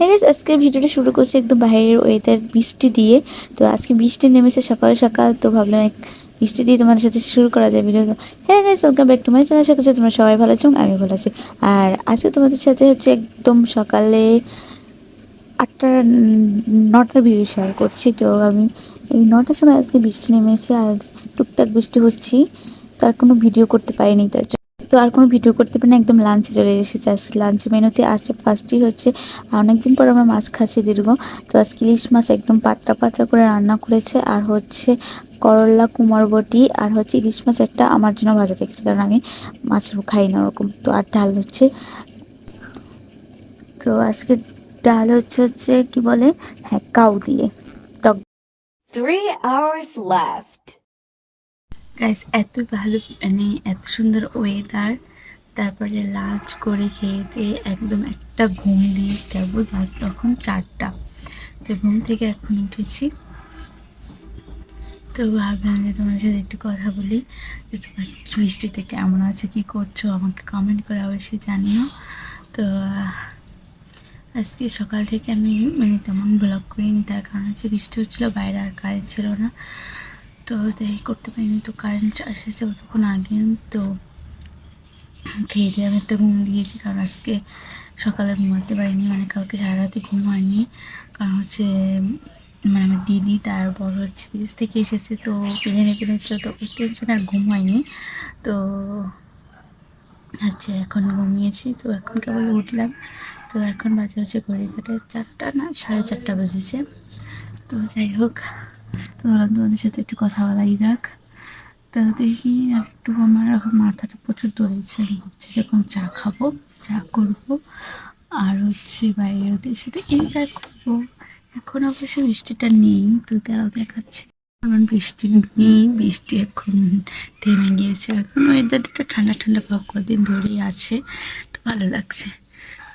guys, আজকে ভিডিওটা শুরু করছি একদম বাইরের ওয়েদার বৃষ্টি দিয়ে। তো আজকে বৃষ্টি নেমেছে সকাল সকাল তো ভাবলাম এক বৃষ্টি দিয়ে তোমাদের সাথে শুরু করা যায় ভিডিও হ্যাঁ guys welcome back to my channel আশা করছি তোমরা সবাই ভালো আছো আমি ভালো আছি। আর আজকে তোমাদের সাথে হচ্ছে একদম সকালে আটটা নটার ভিডিও শেয়ার করছি। তো আমি এই নটার সময় আজকে বৃষ্টি নেমেছে আর টুকটাক বৃষ্টি হচ্ছি। তার কোনো ভিডিও করতে পারিনি তার তো আর কোনো ভিডিও করতে পারি না, একদম লাঞ্চে চলে এসেছে। আজকে লাঞ্চ মেনুতে আছে ফার্স্টই হচ্ছে অনেকদিন পর আমরা মাছ খাচ্ছি দীর্ঘ। তো আজকে ইলিশ মাছ একদম পাতলা পাতলা করে রান্না করেছে, আর হচ্ছে করলা কুমারবটি আর হচ্ছে ইলিশ মাছ একটা আমার জন্য ভাজা রেখেছে কারণ আমি মাছ খাই না ওরকম। তো আর ডাল হচ্ছে, তো আজকে ডাল হচ্ছে হচ্ছে কি বলে? হ্যাঁ কাউ দিয়ে। টক hours left. গাইস এত ভালো মানে এত সুন্দর ওয়েদার তারপরে লাঞ্চ করে খেয়ে দিয়ে একদম একটা ঘুম দিয়ে কেবল বাজ তখন চারটা। তো ঘুম থেকে এখন উঠেছি। তো ভাবলাম যে তোমার সাথে একটু কথা বলি। যে তোমার বৃষ্টিতে কেমন আছে, কি করছ, আমাকে কমেন্ট করে অবশ্যই জানিও। তো, আজকে সকাল থেকে আমি মানে তেমন ব্লগ করিনি, তার কারণ হচ্ছে বৃষ্টি হচ্ছিল, বাইরে আর কারেন্ট ছিল না। তো তাই করতে পারিনি তো কারেন্ট এসেছে কতক্ষণ আগে, তো খেয়ে দিয়ে আমি একটা ঘুম দিয়েছি, কারণ আজকে সকালে ঘুমাতে পারিনি মানে কালকে সারা রাতে ঘুম হয়নি, কারণ হচ্ছে মানে আমার দিদি তারপর হচ্ছে বিদেশ থেকে এসেছে, তো বিরিয়ানি কিনেছিল, তো ওই টেনশন আর ঘুম হয়নি, তো হচ্ছে এখন ঘুমিয়েছি, তো এখন কেবল উঠলাম, তো এখন বাজে হচ্ছে ঘড়ি কাটে চারটা না, সাড়ে চারটা বেজেছে, তো যাই হোক। তো ভাবলাম তোমাদের সাথে একটু কথা বলাই যাক। তো দেখি একটু আমার এখন মাথাটা প্রচুর ধরেছে আমি ভাবছি যে এখন চা খাব, চা করব। আর হচ্ছে বাইরে ওদের সাথে এনজয় করব। এখন অবশ্য বৃষ্টিটা নেই তো তাও দেখাচ্ছে। কারণ বৃষ্টি নেই, বৃষ্টি এখন থেমে গিয়েছে। এখন ওয়েদারটা ঠান্ডা ঠান্ডা ভাব কদিন ধরেই আছে। তো ভালো লাগছে।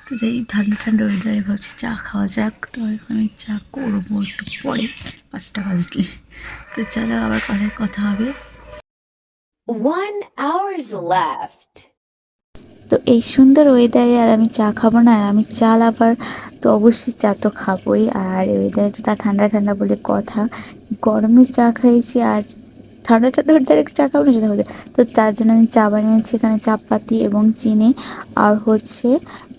তো যাই ঠান্ডা ঠান্ডা ওয়েদারে ভাবছি চা খাওয়া যাক। তো এখন আমি চা করব একটু পরে পাঁচটা বাজলে। তো চলো আবার পরে কথা হবে। One hour's left. তো এই সুন্দর ওয়েদারে আর আমি চা খাব না আর আমি চা আবার তো অবশ্যই চা তো খাবোই। আর ওয়েদারটা ঠান্ডা ঠান্ডা বলে কথা। গরমে চা খাইছি আর ঠান্ডা ঠান্ডা ওয়েদারে চা খাব না সেটা তো তার জন্য আমি চা বানিয়েছি এখানে চাপাতি এবং চিনি। আর হচ্ছে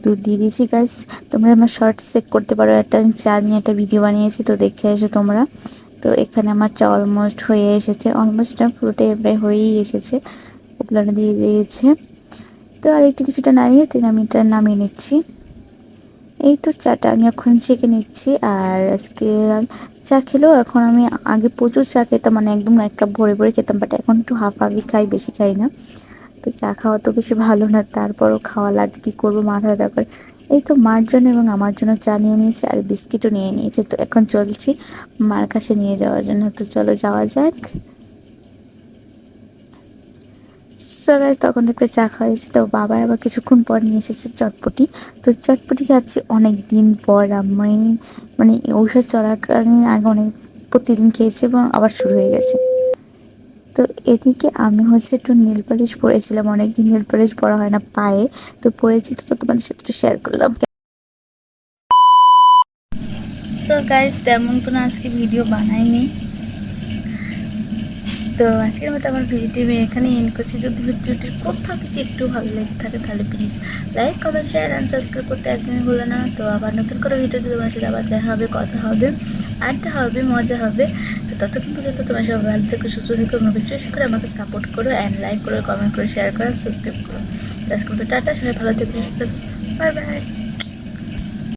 দুধ দিয়ে দিয়েছি গাছ তোমরা আমার শর্ট চেক করতে পারো। একটা আমি চা নিয়ে একটা ভিডিও বানিয়েছি, তো দেখে এসো তোমরা। তো এখানে আমার চা অলমোস্ট হয়ে এসেছে। অলমোস্ট পুরোটাই প্রায় হয়েই এসেছে। উপলানে দিয়ে দিয়েছে। তো আর একটু কিছুটা নাড়িয়ে তিন আমি এটা নামিয়ে নিচ্ছি। এই তো চাটা আমি এখন ছেঁকে নিচ্ছি। আর আজকে চা খেলেও এখন আমি আগে প্রচুর চা খেতাম মানে একদম এক কাপ ভরে ভরে খেতাম বাট এখন একটু হাফ হাফই খাই, বেশি খাই না। তো চা খাওয়া তো বেশি ভালো না, তারপরও খাওয়া লাগে, কী করব মাথা ব্যথা করে। এই তো মার জন্য এবং আমার জন্য চা নিয়ে নিয়েছে আর বিস্কিটও নিয়ে নিয়েছে। তো এখন চলছি মার কাছে নিয়ে যাওয়ার জন্য। তো চলো যাওয়া যাক। সো গাইজ তখন থেকে চা খাওয়াইছি তো বাবা আবার কিছুক্ষণ পর নিয়ে এসেছে চটপটি। তো চটপটি খাচ্ছি অনেক দিন পর। আমি মানে ঔষধ চলাকালীন আগে অনেক, প্রতিদিন খেয়েছি এবং আবার শুরু হয়ে গেছে। তো এদিকে আমি হচ্ছে একটু নীল পালিশ পরেছিলাম। অনেকদিন নীল পালিশ পরা হয় না পায়ে। তো পরেছি তো তোমাদের সাথে একটু শেয়ার করলাম। সো গাইজ তেমন কোনো আজকে ভিডিও বানাইনি। তো আজকের মতো আমার ভিডিওটি আমি এখানে এন্ড করছি। যদি ভিডিওটির কোথাও কিছু একটু ভালো লেগে থাকে, তাহলে please like comment share and subscribe করতে একদমই ভুলো না। তো আবার নতুন করে ভিডিওতে তোমার সাথে আবার দেখা হবে, কথা হবে, আড্ডা হবে, মজা হবে। তো ততক্ষণ পর্যন্ত তোমার সব ভালো থেকো, সুস্থ থেকো বেশি বেশি করে আমাকে সাপোর্ট করো অ্যান্ড লাইক করো কমেন্ট করো শেয়ার করো সাবস্ক্রাইব করো। তো আজকে মতো টাটা, সবাই ভালো থেকো, সুস্থ থেকো। Bye bye